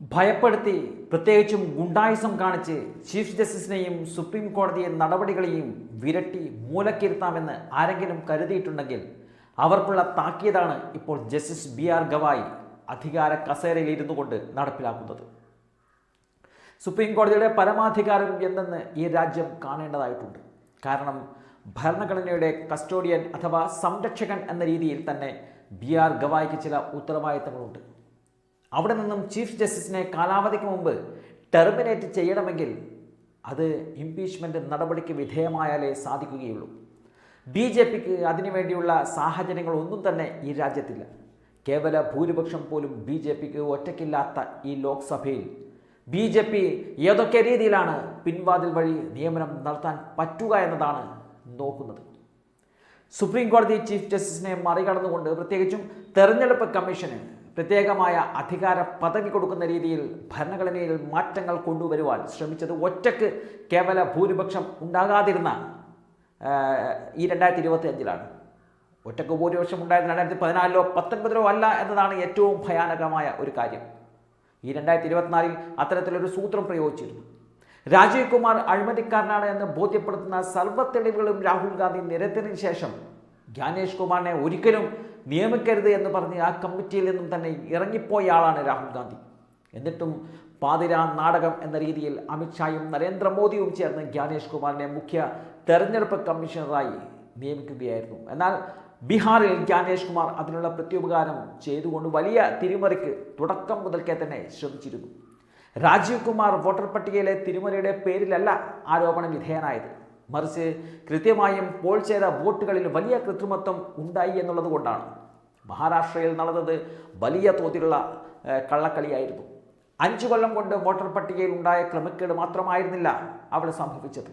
ഭയപ്പെടുത്തി പ്രത്യേകിച്ചും ഗുണ്ടായുസം കാണിച്ച് ചീഫ് ജസ്റ്റിസിനെയും സുപ്രീം കോടതിയെ നടപടികളെയും വിരട്ടി മൂലക്കിരുത്താമെന്ന് ആരെങ്കിലും കരുതിയിട്ടുണ്ടെങ്കിൽ അവർക്കുള്ള താക്കീതാണ് ഇപ്പോൾ ജസ്റ്റിസ് ബി ആർ ഗവായി അധികാര കസേരയിൽ ഇരുന്നു കൊണ്ട് നടപ്പിലാക്കുന്നത്. സുപ്രീം കോടതിയുടെ പരമാധികാരം എന്തെന്ന് ഈ രാജ്യം കാണേണ്ടതായിട്ടുണ്ട്. കാരണം ഭരണഘടനയുടെ കസ്റ്റോഡിയൻ അഥവാ സംരക്ഷകൻ എന്ന രീതിയിൽ തന്നെ ബി ആർ ഗവായിക്ക് ചില ഉത്തരവാദിത്തങ്ങളുണ്ട്. അവിടെ നിന്നും ചീഫ് ജസ്റ്റിസിനെ കാലാവധിക്ക് മുമ്പ് ടെർമിനേറ്റ് ചെയ്യണമെങ്കിൽ അത് ഇംപീച്ച്മെന്റ് നടപടിക്ക് വിധേയമായാലേ സാധിക്കുകയുള്ളൂ. ബി ജെ പിക്ക് അതിനുവേണ്ടിയുള്ള സാഹചര്യങ്ങളൊന്നും തന്നെ ഈ രാജ്യത്തില്ല. കേവല ഭൂരിപക്ഷം പോലും ബി ജെ പിക്ക് ഒറ്റയ്ക്കില്ലാത്ത ഈ ലോക്സഭയിൽ ബി ജെ പി ഏതൊക്കെ രീതിയിലാണ് പിൻവാതിൽ വഴി നിയമനം നടത്താൻ പറ്റുക എന്നതാണ് നോക്കുന്നത്. സുപ്രീം കോടതി ചീഫ് ജസ്റ്റിസിനെ മറികടന്നുകൊണ്ട് പ്രത്യേകിച്ചും തെരഞ്ഞെടുപ്പ് കമ്മീഷന് പ്രത്യേകമായ അധികാര പദവി കൊടുക്കുന്ന രീതിയിൽ ഭരണഘടനയിൽ മാറ്റങ്ങൾ കൊണ്ടുവരുവാൻ ശ്രമിച്ചത് ഒറ്റയ്ക്ക് കേവല ഭൂരിപക്ഷം ഉണ്ടാകാതിരുന്ന ഈ രണ്ടായിരത്തി ഇരുപത്തി അഞ്ചിലാണ് ഒറ്റയ്ക്ക് ഭൂരിപക്ഷം ഉണ്ടായിരുന്ന രണ്ടായിരത്തി പതിനാലിലോ പത്തൊൻപതിലോ അല്ല എന്നതാണ് ഏറ്റവും ഭയാനകമായ ഒരു കാര്യം. ഈ രണ്ടായിരത്തി ഇരുപത്തിനാലിൽ അത്തരത്തിലൊരു സൂത്രം പ്രയോഗിച്ചിരുന്നു. രാജീവ് കുമാർ അഴിമതിക്കാരനാണ് എന്ന് ബോധ്യപ്പെടുത്തുന്ന സർവ തെളിവുകളും രാഹുൽ ഗാന്ധി നിരത്തിനു ശേഷം ജ്ഞാനേഷ് കുമാറിനെ ഒരിക്കലും നിയമിക്കരുത് എന്ന് പറഞ്ഞ് ആ കമ്മിറ്റിയിൽ നിന്നും തന്നെ ഇറങ്ങിപ്പോയ ആളാണ് രാഹുൽ ഗാന്ധി. എന്നിട്ടും പാതിര നാടകം എന്ന രീതിയിൽ അമിത്ഷായും നരേന്ദ്രമോദിയും ചേർന്ന് ജ്ഞാനേഷ് കുമാറിനെ മുഖ്യ തെരഞ്ഞെടുപ്പ് കമ്മീഷണറായി നിയമിക്കുകയായിരുന്നു. എന്നാൽ ബീഹാറിൽ ജ്ഞാനേഷ് കുമാർ അതിനുള്ള പ്രത്യുപകാരം ചെയ്തുകൊണ്ട് വലിയ തിരിമറിക്ക് തുടക്കം മുതൽക്കേ തന്നെ ശ്രമിച്ചിരുന്നു. രാജീവ് കുമാർ വോട്ടർ പട്ടികയിലെ തിരിമറിയുടെ പേരിലല്ല ആരോപണ വിധേയനായത്. മറിച്ച് കൃത്യമായും പോൾ ചെയ്ത വോട്ടുകളിൽ വലിയ കൃത്രിമത്വം ഉണ്ടായി എന്നുള്ളത് കൊണ്ടാണ് മഹാരാഷ്ട്രയിൽ നടന്നത് വലിയ തോതിലുള്ള കള്ളക്കളിയായിരുന്നു. അഞ്ചു കൊല്ലം കൊണ്ട് വോട്ടർ പട്ടികയിൽ ഉണ്ടായ ക്രമക്കേട് മാത്രമായിരുന്നില്ല അവിടെ സംഭവിച്ചത്.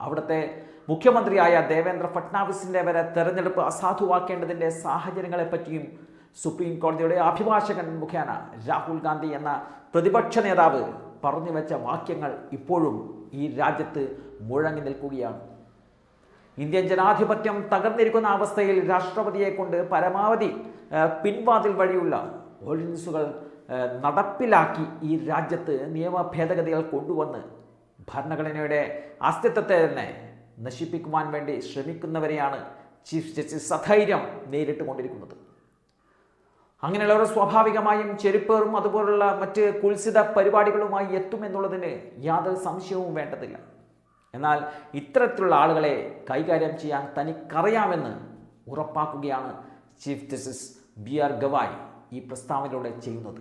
അവിടുത്തെ മുഖ്യമന്ത്രിയായ ദേവേന്ദ്ര ഫട്നാവിസിന്റെ വരെ തെരഞ്ഞെടുപ്പ് അസാധുവാക്കേണ്ടതിന്റെ സാഹചര്യങ്ങളെപ്പറ്റിയും സുപ്രീം കോടതിയുടെ അഭിഭാഷകൻ മുഖേന രാഹുൽ ഗാന്ധി എന്ന പ്രതിപക്ഷ നേതാവ് പറഞ്ഞു വെച്ച വാക്യങ്ങൾ ഇപ്പോഴും ഈ രാജ്യത്ത് മുഴങ്ങി നിൽക്കുകയാണ്. ഇന്ത്യൻ ജനാധിപത്യം തകർന്നിരിക്കുന്ന അവസ്ഥയിൽ രാഷ്ട്രപതിയെ കൊണ്ട് പരമാവധി പിൻവാതിൽ വഴിയുള്ള ഓർഡിനൻസുകൾ നടപ്പിലാക്കി ഈ രാജ്യത്ത് നിയമ ഭേദഗതികൾ കൊണ്ടുവന്ന് ഭരണഘടനയുടെ അസ്തിത്വത്തെ തന്നെ നശിപ്പിക്കുവാൻ വേണ്ടി ശ്രമിക്കുന്നവരെയാണ് ചീഫ് ജസ്റ്റിസ് സധൈര്യം നേരിട്ട് കൊണ്ടിരിക്കുന്നത് അങ്ങനെയുള്ളവർ സ്വാഭാവികമായും ചെരുപ്പേറും അതുപോലുള്ള മറ്റ് കുൽസിത പരിപാടികളുമായി എത്തുമെന്നുള്ളതിന് യാതൊരു സംശയവും വേണ്ടതില്ല. എന്നാൽ ഇത്തരത്തിലുള്ള ആളുകളെ കൈകാര്യം ചെയ്യാൻ തനിക്കറിയാമെന്ന് ഉറപ്പാക്കുകയാണ് chief justice B R Gavai ഈ പ്രസ്താവനയിലൂടെ ചെയ്യുന്നത്.